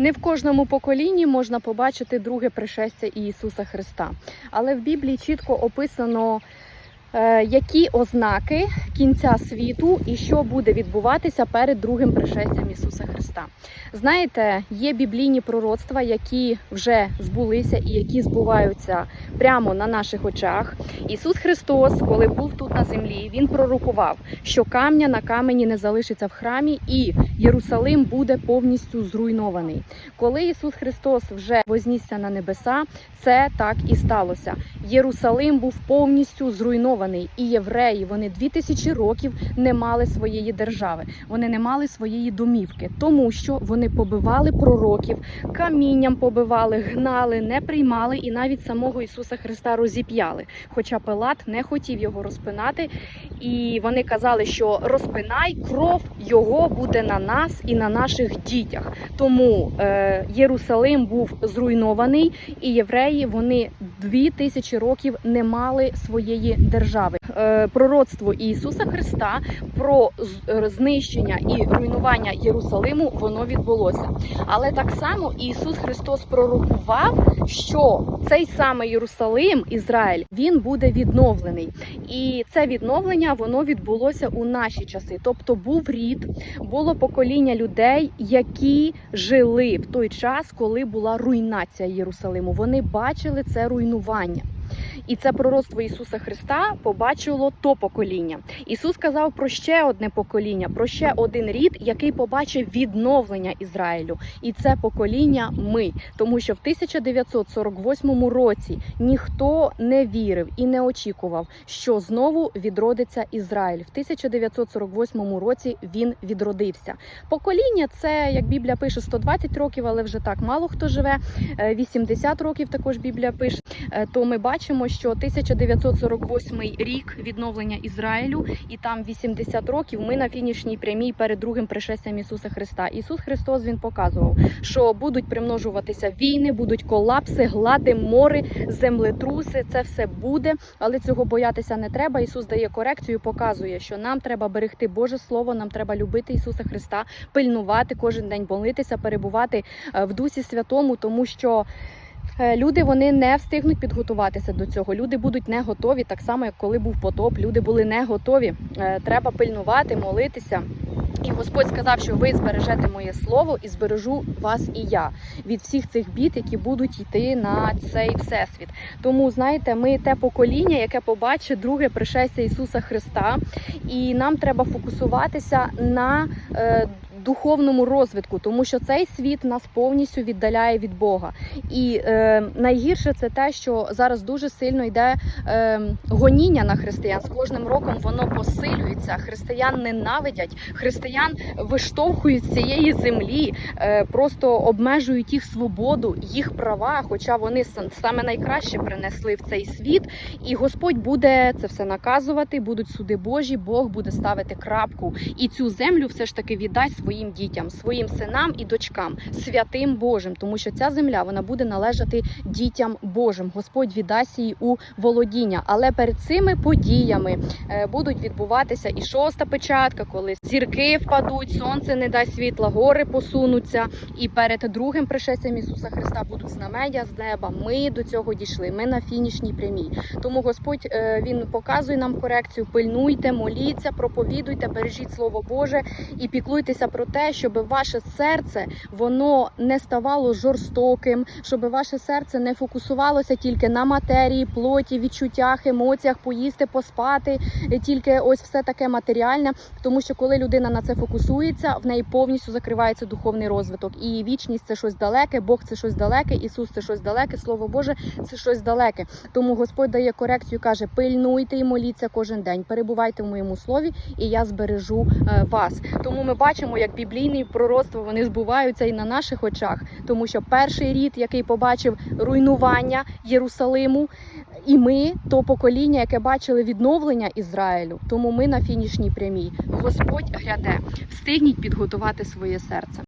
Не в кожному поколінні можна побачити друге пришестя Ісуса Христа, але в Біблії чітко описано, е, які ознаки кінця світу і що буде відбуватися перед другим пришестям Ісуса Христа. Знаєте, є біблійні пророцтва, які вже збулися і які збуваються прямо на наших очах. Ісус Христос, коли був тут на землі, він пророкував, що камня на камені не залишиться в храмі, і Єрусалим буде повністю зруйнований. Коли Ісус Христос вже вознісся на небеса, це так і сталося. Єрусалим був повністю зруйнований, і євреї вони дві тисячі років не мали своєї держави. Вони не мали своєї домівки, тому що вони побивали пророків, камінням побивали, гнали, не приймали і навіть самого Ісуса Христа розіп'яли. Хоча Пилат не хотів його розпинати, і вони казали, що розпинай кров його буде на нас і на наших дітях. Тому е, Єрусалим був зруйнований, і євреї вони дві тисячі років не мали своєї держави. Е, пророцтво Ісуса Христа про е, знищення і руйнування Єрусалиму воно відбулося. Але так само Ісус Христос пророкував, що цей самий Єрусалим, Ізраїль, він буде відновлений. І це відновлення воно відбулося у наші часи. Тобто був рід, було покоління людей, які жили в той час, коли була руйнація Єрусалиму. Вони бачили це руйнування. І це пророцтво Ісуса Христа побачило то покоління. Ісус сказав про ще одне покоління, про ще один рід, який побачив відновлення Ізраїлю. І це покоління ми. Тому що в 1948 році ніхто не вірив і не очікував, що знову відродиться Ізраїль. В 1948 році він відродився. Покоління це, як Біблія пише, 120 років, але вже так мало хто живе. Е, 80 років також Біблія пише. Е, То ми бачимо, що 1948 рік відновлення Ізраїлю, і там 80 років. Ми на фінішній прямій перед другим пришестям Ісуса Христа. Ісус Христос він показував, що будуть примножуватися війни, будуть колапси, глади, мори, землетруси. Це все буде, але цього боятися не треба. Ісус дає корекцію, показує, що нам треба берегти Боже Слово, нам треба любити Ісуса Христа, пильнувати кожен день, молитися, перебувати е, в Дусі Святому, тому що. Е, Люди вони не встигнуть підготуватися до цього. Люди будуть не готові, так само як коли був потоп. Люди були не готові. Е, Треба пильнувати, молитися. І Господь сказав, що ви збережете моє слово і збережу вас і я від всіх цих бід, які будуть йти на цей всесвіт. Тому знаєте, ми те покоління, яке побачить друге пришестя Ісуса Христа, і нам треба фокусуватися на е, духовному розвитку, тому що цей світ нас повністю віддаляє від Бога. І е, найгірше це те, що зараз дуже сильно йде е, гоніння на християн. З кожним роком воно посилюється. Християн ненавидять, християн виштовхують з цієї землі, е, просто обмежують їх свободу, їх права. Хоча вони сам- саме найкраще принесли в цей світ. І Господь буде це все наказувати. Будуть суди Божі. Бог буде ставити крапку, і цю землю все ж таки віддасть своїм дітям, своїм синам і дочкам, святим Божим, тому що ця земля вона буде належати дітям Божим. Господь віддасть її у володіння. Але перед цими подіями е, будуть відбуватися і шоста печатка, коли зірки впадуть, сонце не дасть світла, гори посунуться. І перед другим пришестям Ісуса Христа будуть знамення з неба. Ми до цього дійшли. Ми на фінішній прямій. Тому Господь е, він показує нам корекцію. Пильнуйте, моліться, проповідуйте, бережіть слово Боже і піклуйтеся про те, щоб ваше серце воно не ставало жорстоким, щоб ваше серце не фокусувалося тільки на матерії, плоті, відчуттях, емоціях, поїсти, поспати, тільки ось все таке матеріальне. Тому що коли людина на це фокусується, в неї повністю закривається духовний розвиток. І вічність це щось далеке, Бог це щось далеке, Ісус це щось далеке, Слово Боже це щось далеке. Тому Господь дає корекцію, каже: пильнуйте і моліться кожен день, перебувайте в моєму слові, і я збережу е, вас. Тому ми бачимо, як біблійні пророцтва вони збуваються і на наших очах, тому що перший рід, який побачив руйнування Єрусалиму, і ми то покоління, яке бачили відновлення Ізраїлю. Тому ми на фінішній прямій. Господь гряде, встигніть підготувати своє серце.